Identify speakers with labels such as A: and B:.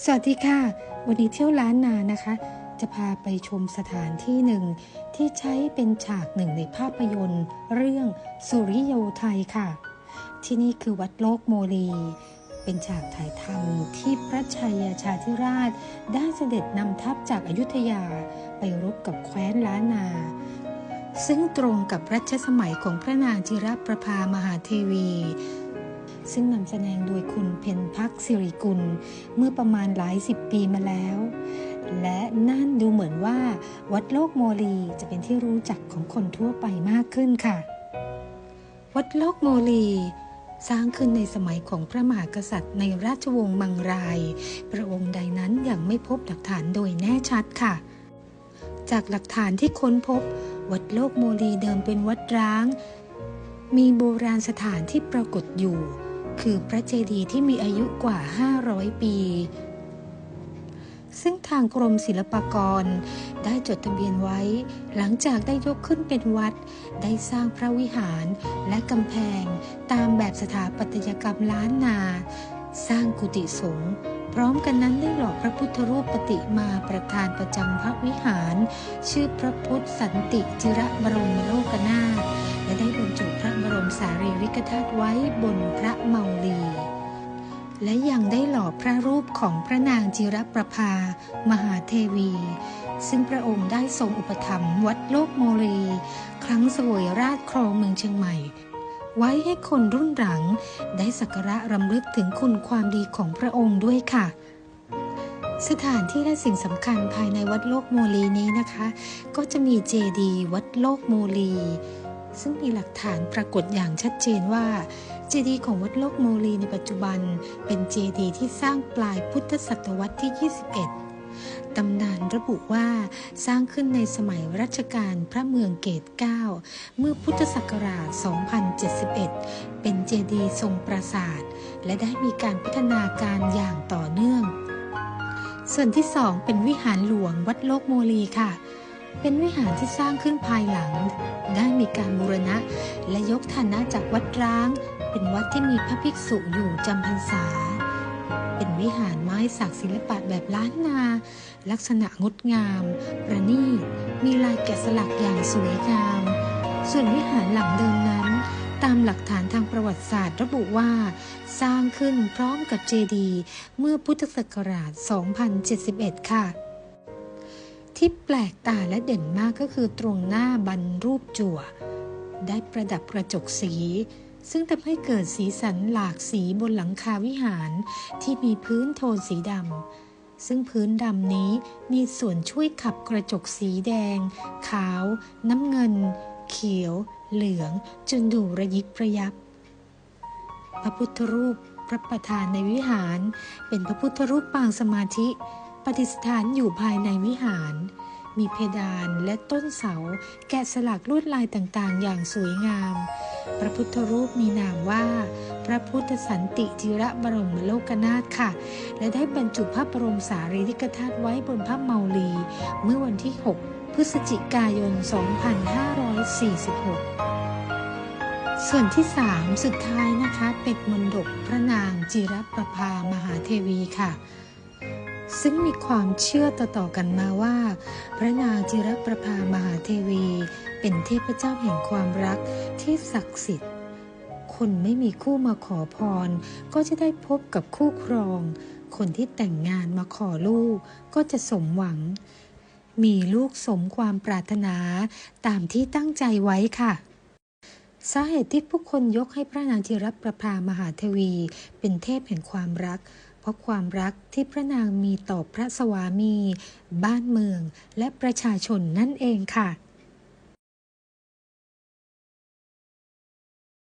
A: สวัสดีค่ะ วันนี้เที่ยวล้านนานะคะ จะพาไปชมสถานที่หนึ่ง ที่ใช้เป็นฉากหนึ่งในภาพยนตร์ เรื่องสุริโยไทยค่ะ ที่นี่คือวัดโลกโมลี เป็นฉากถ่ายทำที่พระชัยชาธิราช ได้เสด็จนำทัพจากอายุทยาไปรบกับแคว้นล้านนา ซึ่งตรงกับรัชสมัยของพระนางจิรประภามหาเทวี ซึ่งนำแสดงโดยคุณเพนพักสิริกุล เมื่อประมาณหลายสิบปีมาแล้ว และนั่นดูเหมือนว่า วัดโลกโมลีจะเป็นที่รู้จักของคนทั่วไปมากขึ้นค่ะ วัดโลกโมลีสร้างขึ้นในสมัยของพระมหากษัตริย์ในราชวงศ์มังราย พระองค์ใดนั้นยังไม่พบหลักฐานโดยแน่ชัดค่ะ จากหลักฐานที่ค้นพบ วัดโลกโมลีเดิมเป็นวัดร้าง มีโบราณสถานที่ปรากฏอยู่ คือพระเจดีย์ที่มีอายุกว่า 500 ปี ซึ่งทางกรมศิลปากร ได้จดทะเบียนไว้ หลังจากได้ยกขึ้นเป็นวัด ได้สร้างพระวิหารและกำแพง ตามแบบสถาปัตยกรรมล้านนา สร้างกุฏิสงฆ์พร้อมกันนั้นได้หล่อพระพุทธรูปปฏิมาประธานประจำพระวิหาร ชื่อพระพุทธสันติจิระบรมโลกนาถ กธาตุไว้บนพระเมาลี และยังได้หล่อพระรูปของพระนางจิรประภา มหาเทวี ซึ่งพระองค์ได้ทรงอุปถัมภ์วัดโลกโมลีครั้งสวยราชครองเมืองเชียงใหม่ ไว้ให้คนรุ่นหลัง ได้สักการะรำลึกถึงคุณความดีของพระองค์ด้วยค่ะสถานที่และสิ่งสำคัญภายในวัดโลกโมลีนี้นะคะ ก็จะมีเจดีย์วัดโลกโมลี ซึ่งมีหลักฐานปรากฏอย่างชัดเจนว่า เจดีย์ของวัดโลกโมลีในปัจจุบัน เป็นเจดีย์ที่สร้างปลายพุทธศตวรรษที่ 21 ตำนานระบุว่าสร้างขึ้นในสมัยรัชกาลพระเมืองเกตเก้าเมื่อพุทธศักราช 2071 เป็นเจดีย์ทรงปราสาท และได้มีการพัฒนาการอย่างต่อเนื่อง ส่วนที่สองเป็นวิหารหลวงวัดโลกโมลีค่ะ เป็นวิหารที่สร้างขึ้นภายหลัง ได้มีการบูรณะ และยกฐานะจากวัดร้าง เป็นวัดที่มีพระภิกษุอยู่จำพรรษา เป็นวิหารไม้สักศิลปะแบบล้านนา ลักษณะงดงาม ประณีต มีลายแกะสลักอย่างสวยงาม ส่วนวิหารหลังเดิมนั้น ตามหลักฐานทางประวัติศาสตร์ระบุว่า สร้างขึ้นพร้อมกับเจดีย์เมื่อพุทธศักราช 2071 ค่ะ ที่แปลกตาและเด่นมากก็คือตรงหน้าบันรูปจั่ว ได้ประดับกระจกสี ซึ่งทำให้เกิดสีสันหลากสีบนหลังคาวิหารที่มีพื้นโทนสีดำซึ่งพื้นดำนี้มีส่วนช่วยขับกระจกสีแดง ขาว น้ำเงิน เขียว เหลืองจนดูระยิบระยับ พระพุทธรูปพระประธานในวิหาร เป็นพระพุทธรูปปางสมาธิ ปฏิสถานอยู่ภายในวิหาร มีเพดานและต้นเสา แกะสลักลวดลายต่างๆ อย่างสวยงาม พระพุทธรูปมีนามว่า พระพุทธสันติจิระบรมโลกนาถค่ะ และได้บรรจุพระบรมสารีริกธาตุไว้บนพระเมาลี เมื่อวันที่ 6 พฤศจิกายน 2546ส่วนที่ 3 สุดท้ายนะคะ เป็นมนดกพระนางจิรประภามหาเทวีค่ะ ซึ่งมีความเชื่อต่อๆกันมาว่า พระนางจิรประภามหาเทวี เป็นเทพเจ้าแห่งความรักที่ศักดิ์สิทธิ์ คนไม่มีคู่มาขอพร ก็จะได้พบกับคู่ครอง คนที่แต่งงานมาขอลูกก็จะสมหวัง มีลูกสมความปรารถนาตามที่ตั้งใจไว้ค่ะสาเหตุที่ผู้คนยกให้พระนางจิรประภามหาเทวี เป็นเทพแห่งความรัก เพราะความรักที่พระนางมีต่อพระสวามี บ้านเมืองและประชาชนนั่นเองค่ะ